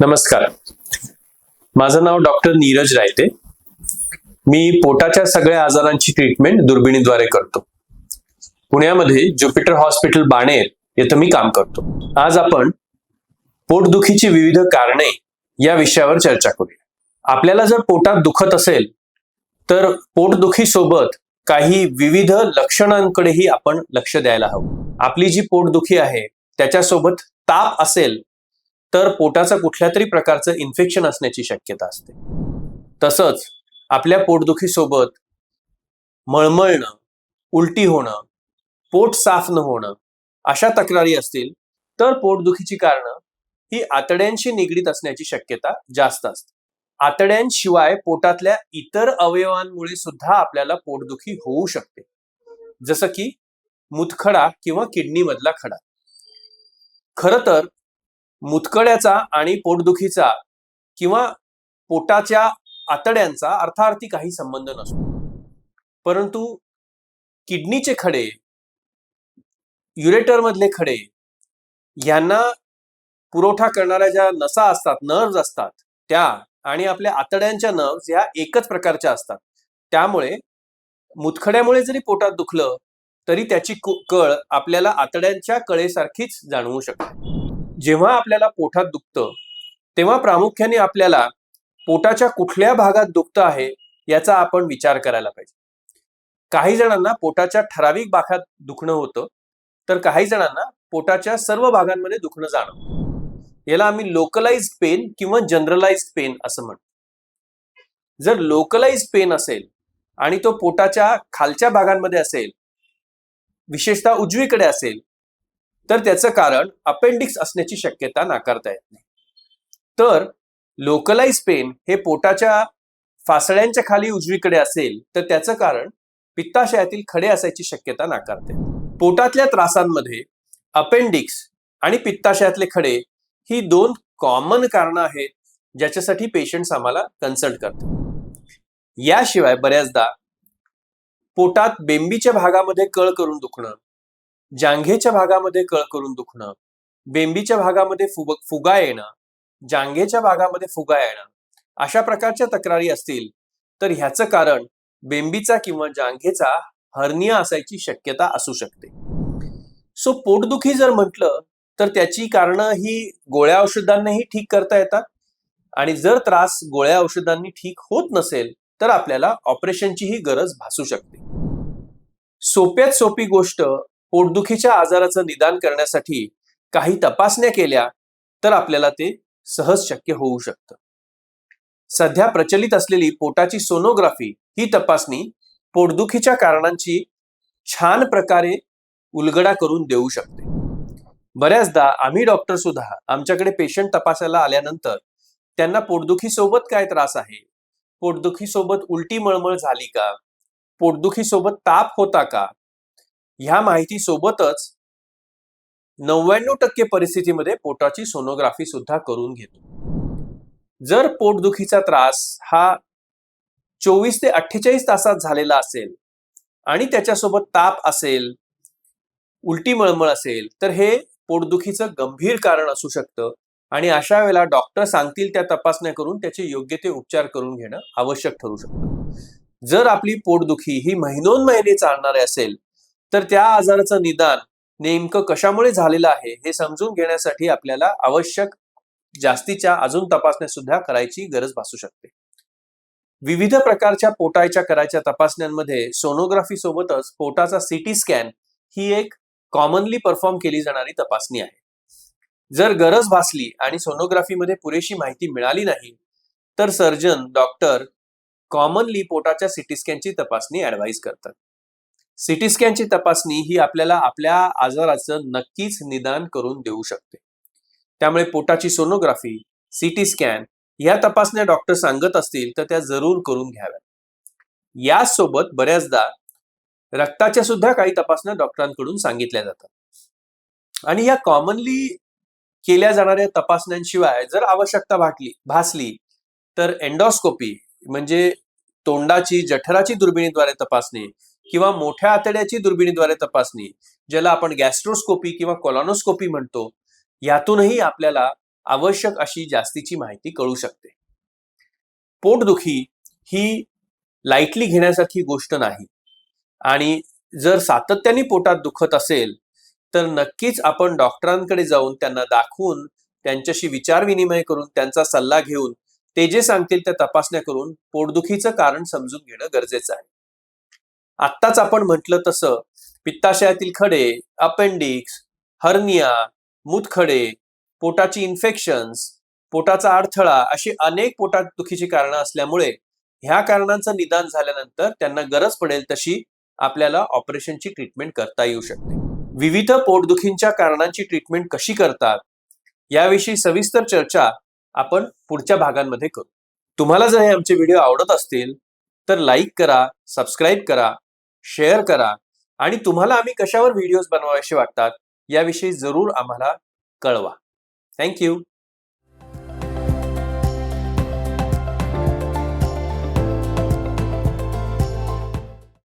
नमस्कार. माझं नाव डॉक्टर नीरज रायते. मी पोटाच्या सगळ्या आजारांची ट्रीटमेंट दुर्बिणीद्वारे करतो. पुण्यामध्ये ज्युपिटर हॉस्पिटल बाणेर येथे मी काम करतो. आज आपण पोटदुखीची विविध कारणे या विषयावर चर्चा करूया. आपल्याला जर पोटात दुखत असेल तर पोटदुखी सोबत काही विविध लक्षणांकडेही आपण लक्ष द्यायला हवं. आपली जी पोटदुखी आहे त्याच्यासोबत ताप असेल तर पोटाचं कुठल्या तरी प्रकारचं इन्फेक्शन असण्याची शक्यता असते. तसंच आपल्या पोटदुखीसोबत मळमळणं उलटी होणं पोट साफ न होणं अशा तक्रारी असतील तर पोटदुखीची कारणं ही आतड्यांशी निगडीत असण्याची शक्यता जास्त असते. आतड्यांशिवाय पोटातल्या इतर अवयवांमुळे सुद्धा आपल्याला पोटदुखी होऊ शकते. जसं की मुतखडा किंवा किडनी मधला खडा. खर तर मुतकड्याचा आणि पोटदुखीचा किंवा पोटाच्या आतड्यांचा अर्थार्थी काही संबंध नसतो. परंतु किडनीचे खडे युरेटर मधले खडे यांना पुरवठा करणाऱ्या ज्या नसा असतात नर्व्स असतात त्या आणि आपल्या आतड्यांच्या नर्व्स ह्या एकच प्रकारच्या असतात. त्यामुळे मुतखड्यामुळे जरी पोटात दुखलं तरी त्याची कळ आपल्याला आतड्यांच्या कळेसारखीच जाणवू शकते. जेव्हा आपल्याला पोटात दुखतं तेव्हा प्रामुख्याने आपल्याला पोटाच्या कुठल्या भागात दुखतं आहे याचा आपण विचार करायला पाहिजे. काही जणांना पोटाच्या ठराविक भागात दुखणं होतं तर काही जणांना पोटाच्या सर्व भागांमध्ये दुखणं जाणं याला आम्ही लोकलाइज पेन किंवा जनरलाइज पेन असं म्हणतो. जर लोकलाइज पेन असेल आणि तो पोटाच्या खालच्या भागांमध्ये असेल विशेषतः उजवीकडे असेल तर त्याचं कारण अपेंडिक्स असण्याची शक्यता नाकारता येत नाही. तर लोकलाइज पेन हे पोटाच्या फासळ्यांच्या खाली उजवीकडे असेल तर त्याचं कारण पित्ताशयातील खडे असायची शक्यता नाकारते पोटातल्या त्रासांमध्ये अपेंडिक्स आणि पित्ताशयातले खडे ही दोन कॉमन कारणं आहेत ज्याच्यासाठी पेशंट्स आम्हाला कन्सल्ट करतात. याशिवाय बऱ्याचदा पोटात बेंबीच्या भागामध्ये कळ करून दुखणं जांघेच्या भागामध्ये कळ करून दुखणं बेंबीच्या भागामध्ये फुग फुगा येणं जांघेच्या भागामध्ये फुगा येणं अशा प्रकारच्या तक्रारी असतील तर ह्याचं कारण बेंबीचा किंवा जांघेचा हर्निया असायची शक्यता असू शकते. सो पोटदुखी जर म्हटलं तर त्याची कारणं ही गोळ्या औषधांनाही ठीक करता येतात आणि जर त्रास गोळ्या औषधांनी ठीक होत नसेल तर आपल्याला ऑपरेशनचीही गरज भासू शकते. सोप्यात सोपी गोष्ट पोटदुखीच्या आजाराचं निदान करण्यासाठी काही तपासण्या केल्या तर आपल्याला ते सहज शक्य होऊ शकतं. सध्या प्रचलित असलेली पोटाची सोनोग्राफी ही तपासणी पोटदुखीच्या कारणांची छान प्रकारे उलगडा करून देऊ शकते. बऱ्याचदा आम्ही डॉक्टर सुद्धा आमच्याकडे पेशंट तपासायला आल्यानंतर त्यांना पोटदुखी सोबत काय त्रास आहे? पोटदुखी सोबत उलटी मळमळ झाली का? पोटदुखी सोबत ताप होता का? ह्या माहिती सोबतच नव्याण्णव टक्के परिस्थितीमध्ये पोटाची सोनोग्राफी सुद्धा करून घेतो. जर पोटदुखीचा त्रास हा चोवीस ते अठ्ठेचाळीस तासात झालेला असेल आणि त्याच्यासोबत ताप असेल उलटी मळमळ असेल तर हे पोटदुखीचं गंभीर कारण असू शकतं आणि अशा वेळेला डॉक्टर सांगतील त्या तपासण्या करून त्याचे योग्य ते उपचार करून घेणं आवश्यक ठरू शकतं. जर आपली पोटदुखी ही महिनोन महिने चालणारे असेल तर त्या आजाराचं निदान नेमकं कशामुळे झालेलं आहे हे समजून घेण्यासाठी आपल्याला आवश्यक जास्तीच्या अजून तपासण्या सुद्धा करायची गरज भासू शकते. विविध प्रकारच्या पोटाच्या करायच्या तपासण्यांमध्ये सोनोग्राफी सोबतच पोटाचा सिटी स्कॅन ही एक कॉमनली परफॉर्म केली जाणारी तपासणी आहे. जर गरज भासली आणि सोनोग्राफीमध्ये पुरेशी माहिती मिळाली नाही तर सर्जन डॉक्टर कॉमनली पोटाच्या सिटी स्कॅनची तपासणी ऍडवाईज करतात. सिटी स्कॅनची तपासणी ही आपल्याला आपल्या आजाराचं नक्कीच निदान करून देऊ शकते. त्यामुळे पोटाची सोनोग्राफी सिटी स्कॅन ह्या तपासण्या डॉक्टर सांगत असतील तर त्या जरूर करून घ्याव्यात. यासोबत बऱ्याचदा रक्ताच्या सुद्धा काही तपासण्या डॉक्टरांकडून सांगितल्या जातात. आणि या कॉमनली केल्या जाणाऱ्या तपासण्यांशिवाय जर आवश्यकता भाटली भासली तर एन्डॉस्कोपी म्हणजे तोंडाची जठराची दुर्बिणीद्वारे तपासणी किंवा मोठ्या आतड्याची दुर्बिणीद्वारे तपासणी ज्याला आपण गॅस्ट्रोस्कोपी किंवा कोलॉनोस्कोपी म्हणतो यातूनही आपल्याला आवश्यक अशी जास्तीची माहिती कळू शकते. पोटदुखी ही लाईटली घेण्यासारखी गोष्ट नाही. आणि जर सातत्याने पोटात दुखत असेल तर नक्कीच आपण डॉक्टरांकडे जाऊन त्यांना दाखवून त्यांच्याशी विचारविनिमय करून त्यांचा सल्ला घेऊन ते जे सांगतील त्या तपासण्या करून पोटदुखीचं कारण समजून घेणं गरजेचं आहे. आत्ताच आपण म्हटलं तसं पित्ताशयातील खडे अपेंडिक्स हर्निया मूतखडे पोटाची इन्फेक्शन्स पोटाचा अडथळा अशी अनेक पोटात दुखीची कारणं असल्यामुळे ह्या कारणांचं निदान झाल्यानंतर त्यांना गरज पडेल तशी आपल्याला ऑपरेशनची ट्रीटमेंट करता येऊ शकते. विविध पोटदुखींच्या कारणांची ट्रीटमेंट कशी करतात याविषयी सविस्तर चर्चा आपण पुढच्या भागांमध्ये करू. तुम्हाला जर हे आमचे व्हिडिओ आवडत असतील तर लाईक करा सबस्क्राईब करा शेअर करा आणि तुम्हाला आम्ही कशावर व्हिडिओज बनवायचे वाटतात याविषयी जरूर आम्हाला कळवा. थँक्यू